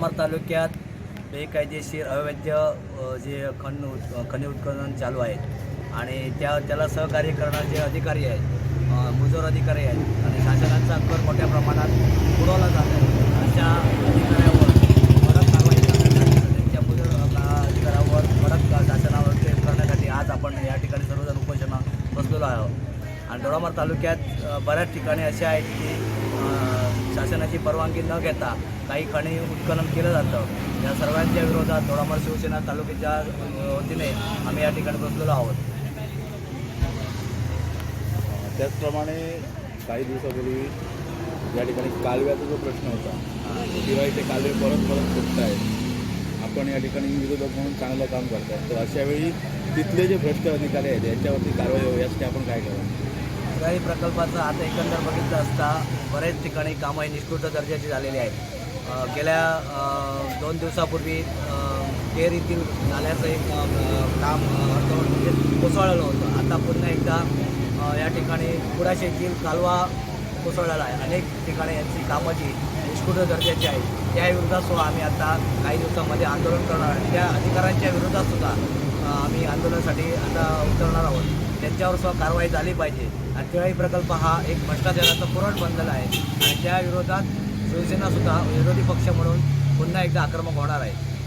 दोडामार्ग तालुक्यात बेकायदेशीर अवैध जे खन उत- खनिज उत्खनन चालू आहे आणि त्या त्याला सहकार्य करणारे जे अधिकारी आहेत मुजोर अधिकारी आहेत आणि शासनाचा कर मोठ्या प्रमाणात पुरवला जात आहे. अशा अधिकाऱ्यावर कडक कारवाई करण्यासाठी त्यांच्या मुजोर अधिकाऱ्यावर कडक शासनावर ते करण्यासाठी आज आपण या ठिकाणी सर्वजण उपोषणा बसलेलो आहोत. आणि डोळामार तालुक्यात बऱ्याच ठिकाणी असे आहेत की शासनाची परवानगी न घेता काही खणी उत्खनन केलं जातं. या सर्वांच्या विरोधात दोडामार्ग शिवसेना तालुक्याच्या वतीने आम्ही या ठिकाणी बसलेलो आहोत. त्याचप्रमाणे काही दिवसापूर्वी या ठिकाणी कालव्याचा जो प्रश्न होता दिवाळी ते कालवे परत परत फुटत आहेत आपण या ठिकाणी विरोधक म्हणून चांगलं काम करताय तर अशावेळी तिथले जे भ्रष्ट अधिकारी आहेत यांच्यावरती कारवाई व्हावी यासाठी आपण काय करा काही प्रकल्पाचं आता एकंदर बघितलं असता बरेच ठिकाणी कामं ही निष्कृत दर्जाची झालेली आहेत. गेल्या दोन दिवसापूर्वी अ, केर येथील नाल्याचं एक काम अ, म्हणजे होतं. आता पुन्हा एकदा या ठिकाणी कुडाशी येथील कालवा कोसळलेला आहे. अनेक ठिकाणी यांची कामं जी निष्कृत दर्जाची आहेत त्या सुद्धा आम्ही आता काही दिवसामध्ये आंदोलन करणार आहे त्या अधिकाऱ्यांच्या विरोधात सुद्धा आम्ही आंदोलनासाठी आता उतरणार आहोत. त्यांच्यावर सुद्धा कारवाई झाली पाहिजे. आणि तिळाई प्रकल्प हा एक भ्रष्टाचाराचा पुरवठ बनलेला आहे. आणि त्या विरोधात शिवसेनासुद्धा विरोधी पक्ष म्हणून पुन्हा एकदा आक्रमक होणार आहे.